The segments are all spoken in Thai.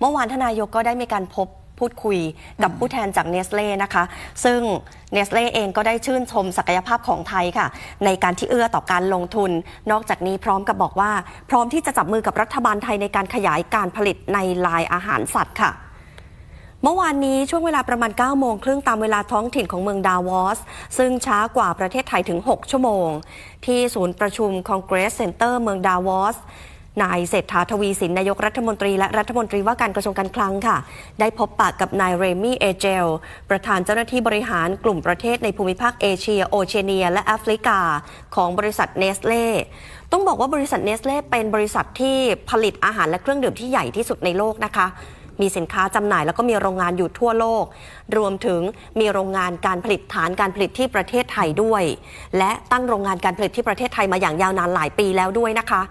เมื่อวานทนายกก็ได้มีการพบพูดคุยกับผู้แทนจากเนสเล่นะคะ ซึ่งเนสเล่เองก็ได้ชื่นชมศักยภาพของไทยค่ะ ในการที่เอื้อต่อการลงทุน นอกจากนี้พร้อมกับบอกว่า พร้อมที่จะจับมือกับรัฐบาลไทยในการขยายการผลิตในลายอาหารสัตว์ค่ะเมื่อวานนี้ช่วงเวลาประมาณ 9 โมงครึ่งตามเวลาท้องถิ่นของเมืองดาวอส ซึ่งช้ากว่าประเทศไทยถึง 6 ชั่วโมง ที่ศูนย์ประชุมคอนเกรสเซ็นเตอร์เมืองดาวอส นายเศรษฐาทวีสินนายกรัฐมนตรีและรัฐมนตรีว่าการกระทรวงการคลังค่ะ ได้พบปะกับนายเรมี่เอเจล ประธานเจ้าหน้าที่บริหารกลุ่มประเทศในภูมิภาคเอเชีย โอเชียเนีย และแอฟริกา ของบริษัทเนสเล่ต้องบอกว่าบริษัทเนสเล่เป็นบริษัทที่ผลิตอาหารและเครื่องดื่มที่ใหญ่ที่สุดในโลกนะคะมีสินค้าจำหน่ายแล้วก็มีโรงงานอยู่ทั่วโลก รวมถึงมีโรงงานการผลิตฐานการผลิตที่ประเทศไทยด้วย และตั้งโรงงานการผลิตที่ประเทศไทยมาอย่างยาวนานหลายปีแล้วด้วยนะคะ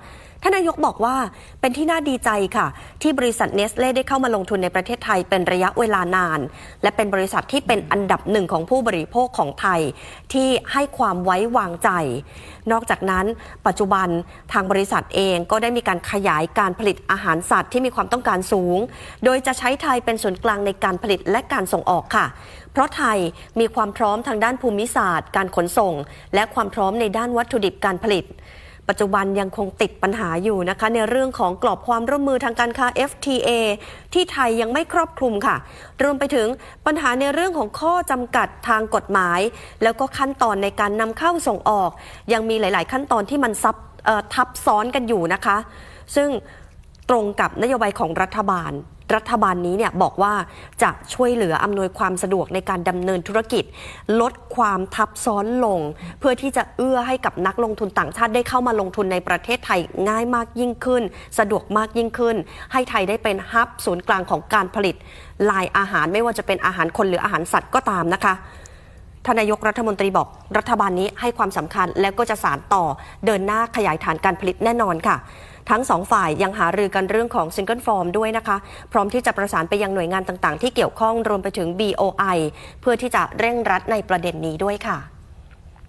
ท่านนายกบอกว่าเป็นที่น่าดีใจค่ะ ที่บริษัทเนสเล่ได้เข้ามาลงทุนในประเทศไทยเป็นระยะเวลานาน และเป็นบริษัทที่เป็นอันดับหนึ่งของผู้บริโภคของไทย ที่ให้ความไว้วางใจ นอกจากนั้น ปัจจุบันทางบริษัทเองก็ได้มีการขยายการผลิตอาหารสัตว์ที่มีความต้องการสูง โดยจะใช้ไทยเป็นศูนย์กลางในการผลิตและการส่งออกค่ะ เพราะไทยมีความพร้อมทางด้านภูมิศาสตร์ การขนส่ง และความพร้อมในด้านวัตถุดิบการผลิต ปัจจุบันยังคงติดปัญหาอยู่นะคะ ในเรื่องของกรอบความร่วมมือทางการค้า FTA ที่ไทยยังไม่ครอบคลุมค่ะ รวมไปถึงปัญหาในเรื่องของข้อจำกัดทางกฎหมาย แล้วก็ขั้นตอนในการนำเข้าส่งออก ยังมีหลาย ๆ ขั้นตอนที่มันซับทับซ้อนกันอยู่นะคะ ซึ่งตรงกับนโยบายของรัฐบาล รัฐบาลนี้เนี่ยบอกว่าจะช่วยเหลืออำนวยความสะดวกในการดำเนินธุรกิจ ลดความทับซ้อนลง เพื่อที่จะเอื้อให้กับนักลงทุนต่างชาติได้เข้ามาลงทุนในประเทศไทยง่ายมากยิ่งขึ้น สะดวกมากยิ่งขึ้น ให้ไทยได้เป็นฮับศูนย์กลางของการผลิตลายอาหารไม่ว่าจะเป็นอาหารคนหรืออาหารสัตว์ก็ตามนะคะทนายกรัฐมนตรีบอกรัฐบาลนี้ให้ความสำคัญแล้วก็จะสารต่อเดินหน้าขยายฐานการผลิตแน่นอนค่ะ ทั้งสองฝ่ายยังหารือกันเรื่องของซิงเกิลฟอร์มด้วยนะคะ พร้อมที่จะประสานไปยังหน่วยงานต่างๆ ที่เกี่ยวข้องรวมไปถึง BOI เพื่อที่จะเร่งรัดในประเด็นนี้ด้วยค่ะ